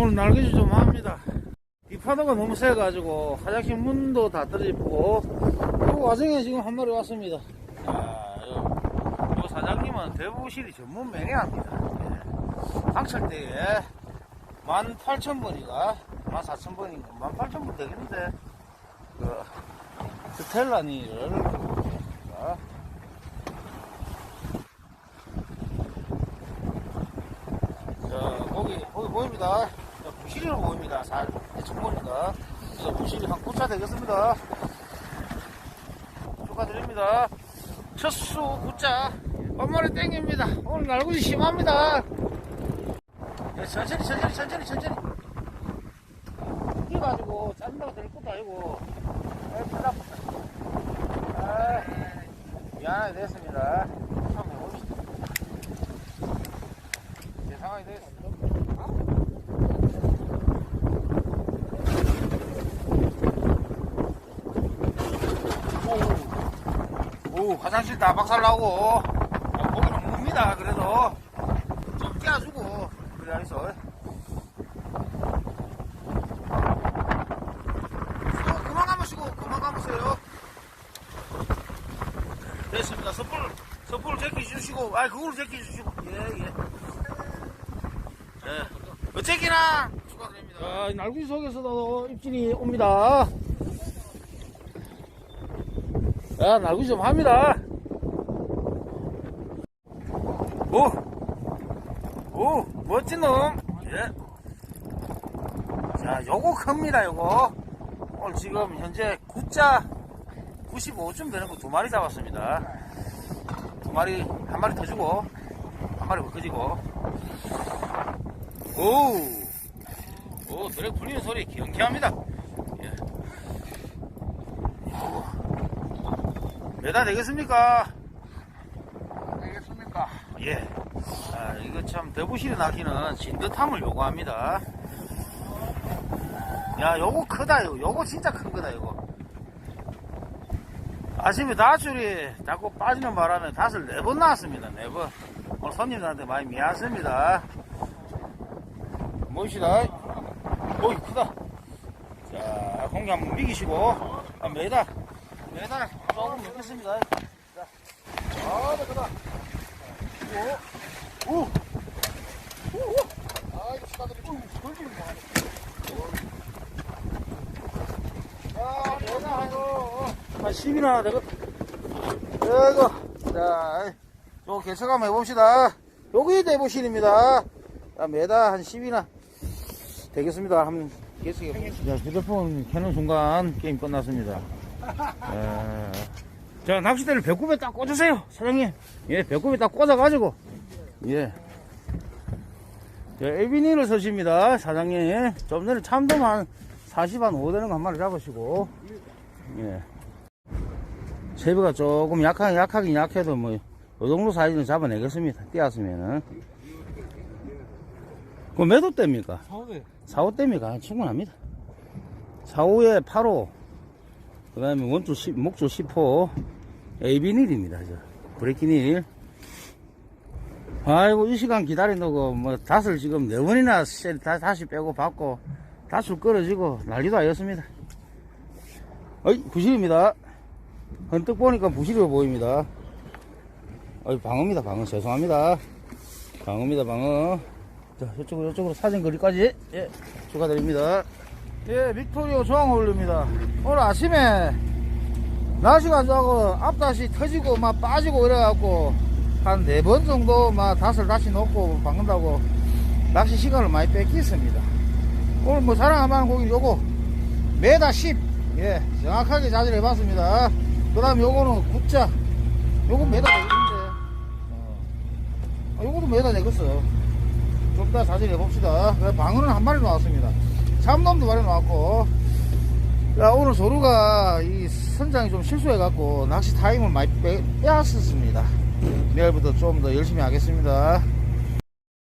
오늘 날개질 좀 합니다. 이 파도가 너무 세가지고 화장실 문도 다 떨어지고 그 와중에 지금 한 마리 왔습니다. 자, 요, 요 사장님은 대부실이 전문 매니아입니다. 예. 강철대에 18,000번이가 14,000번인가 18,000번 되겠는데 그 스텔라니를 자, 자, 거기, 거기 보입니다. 자, 부실이로 보입니다. 살, 대충보니까. 그래서 부실이 한 9차 되겠습니다. 축하드립니다. 첫 수 9차. 엄마리 땡깁니다. 오늘 날고지 심합니다. 예, 천천히, 천천히, 천천히, 천천히. 이가지고 짜증나고 될 것도 아니고. 에이, 큰일 아, 미안하게 됐습니다. 상황이 됐습니다. 오, 화장실 다 박살나고, 거기는 뭡니다. 그래도 좀 깨주고, 그래, 해서. 쉬고, 그만 감으시고, 그만 감으세요. 됐습니다. 섣불, 섣불 제끼주시고, 아, 그걸 제끼주시고, 예, 예. 예. 어쨌기나 축하드립니다. 자, 날구지 속에서도 입질이 옵니다. 야, 날구지 좀 합니다. 오! 오! 멋진 놈! 예. 자, 요거 큽니다, 요거. 오늘 지금 현재 9자 95쯤 되는 거 두 마리 잡았습니다. 두 마리, 한 마리 더 주고, 한 마리 벗겨지고. 오! 오, 드랙 풀리는 소리 경쾌합니다. 예. 몇다 되겠습니까? 알겠습니까? 예. 아, 이거 참, 대부실에 낚시는 진듯함을 요구합니다. 야, 요거 크다, 요거. 요거 진짜 큰 거다, 요거. 아침에 다줄이 자꾸 빠지는 바람에 닷을 네번 나왔습니다, 네 번. 오늘 손님들한테 많이 미안합니다. 모이시다. 오이, 크다. 자, 공기 한번 미기시고, 아, 매달, 매달 조금 넣겠습니다. 자, 아, 네, 크다. 오, 오, 오, 오. 아, 이거 축하드립니다. 돌지는 아, 뭐냐, 이거. 한 10이나 되거 이거. 자, 요 개척 한번 해봅시다. 여기 대보실입니다. 자, 매달 한 10이나 되겠습니다. 한번 개척해보겠습니다. 자, 휴대폰 켜는 순간 게임 끝났습니다. 자, 자, 낚싯대를 배꼽에 딱 꽂으세요, 사장님. 예, 배꼽에 딱 꽂아가지고. 예. 자, 에비니를 서십니다, 사장님. 좀 전에 참돔 한 40, 한 5 되는 거 한 마리 잡으시고. 예. 세비가 조금 약하, 약하긴 약해도 뭐, 요 정도 사이즈는 잡아내겠습니다. 띄었으면은. 그 몇호 대입니까? 사오네. 4호 대입니까? 충분합니다. 4호에 8호, 그 다음에 원줄 10, 목줄 10호, 에이비닐입니다. 저. 브레이키닐. 아이고, 이 시간 기다린다고, 뭐, 닷을 지금 네 번이나 다시 빼고 받고, 닷을 끌어지고, 난리도 아니었습니다. 어이, 부실입니다. 헌뜩 보니까 부실로 보입니다. 어이, 방어입니다, 방어. 죄송합니다. 방어입니다, 방어. 자, 이쪽으로, 이쪽으로 사진 거리까지, 예, 축하드립니다. 예, 빅토리오 조항 올립니다. 오늘 아침에, 날씨가 안 좋아고, 앞다시 터지고, 막 빠지고 이래갖고, 한 네 번 정도, 막 닷을 다시 놓고 박는다고, 낚시 시간을 많이 뺏겼습니다. 오늘 뭐 만한 고기 요거, 메다 10, 예, 정확하게 자질해 봤습니다. 그 다음 요거는 굿자, 요거 메다 되겠는데, 어. 아, 요거도 메다 되겠어. 좀 이따 자질해 봅시다. 방어는 한 마리 나왔습니다. 참돔도 나왔고, 야, 오늘 조루가 이 선장이 좀 실수해갖고 낚시 타임을 많이 빼, 빼앗았습니다. 내일부터 좀 더 열심히 하겠습니다.